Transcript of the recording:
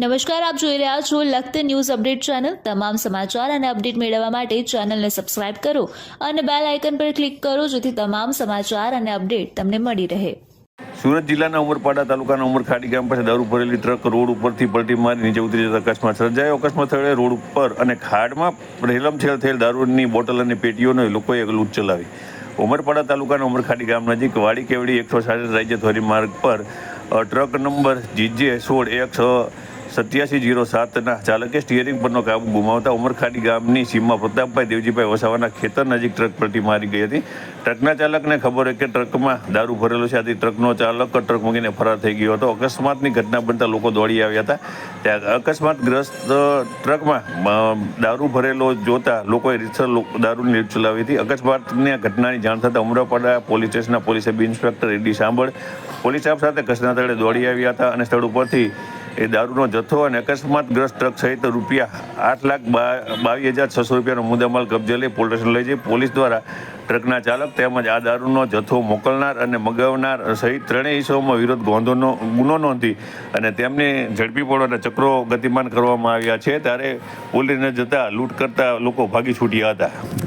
નમસ્કાર, આપ જોઈ રહ્યા છો લખત ન્યૂઝ અપડેટ ચેનલ. તમામ સમાચાર અને અપડેટ મેળવવા માટે ચેનલને સબસ્ક્રાઇબ કરો અને બેલ આઇકન પર ક્લિક કરો જેથી તમામ સમાચાર અને અપડેટ તમને મળી રહે. સુરત જિલ્લાના ઉમરપાડા તાલુકાના ઉમરખાડી ગામ પાસે દારૂ ભરેલી ટ્રક રોડ ઉપરથી પલટી મારી નીચે ઉતરી જતા અકસ્માત સર્જાયો. અકસ્માત સ્થળે રોડ ઉપર અને ખાડમાં રેલમછેલ થયેલ દારૂની બોટલ અને પેટીઓને લોકોએ લૂંટ ચલાવી. ઉમરપાડા તાલુકાના ઉમરખાડી ગામ નજીક વાડી કેવડી એકસો સાડત્રીસ રાજ્ય ધોરીમાર્ગ પર ટ્રક નંબર જીજે સોળ એક છ સત્યાસી જીરો સાતના ચાલકે સ્ટિયરિંગ પરનો કાબુ ગુમાવતા ઉમરખાડી ગામની સીમમાં પ્રતાપભાઈ દેવજીભાઈ વસાવાના ખેતર નજીક ટ્રક પલટી મારી ગઈ હતી. ટ્રકના ચાલકને ખબર હોય કે ટ્રકમાં દારૂ ભરેલો છે. આથી ટ્રકનો ચાલક ટ્રક મૂકીને ફરાર થઈ ગયો હતો. અકસ્માતની ઘટના બનતા લોકો દોડી આવ્યા હતા. ત્યાં અકસ્માતગ્રસ્ત ટ્રકમાં દારૂ ભરેલો જોતા લોકોએ રીતસર દારૂની રેડ ચલાવી હતી. અકસ્માતની ઘટનાની જાણ થતાં ઉમરાપાડા પોલીસ સ્ટેશનના પોલીસ સબ ઇન્સ્પેક્ટર એડી સાંભળ પોલીસ સ્ટાફ સાથે ઘટના સ્થળે દોડી આવ્યા હતા અને સ્થળ ઉપરથી એ દારૂનો જથ્થો અને અકસ્માતગ્રસ્ત ટ્રક સહિત રૂપિયા આઠ લાખ બાવીસ હજાર છસો રૂપિયાનો મુદ્દામાલ કબજે લઈ પોલીસ લઈ જઈ. પોલીસ દ્વારા ટ્રકના ચાલક તેમજ આ દારૂનો જથ્થો મોકલનાર અને મગાવનાર સહિત ત્રણેય ઇસમોમાં વિરોધ ગોંધોનો ગુનો નોંધી અને તેમને ઝડપી પડવાના ચક્રો ગતિમાન કરવામાં આવ્યા છે. ત્યારે પોલીસને જતા લૂંટ કરતા લોકો ભાગી છૂટ્યા હતા.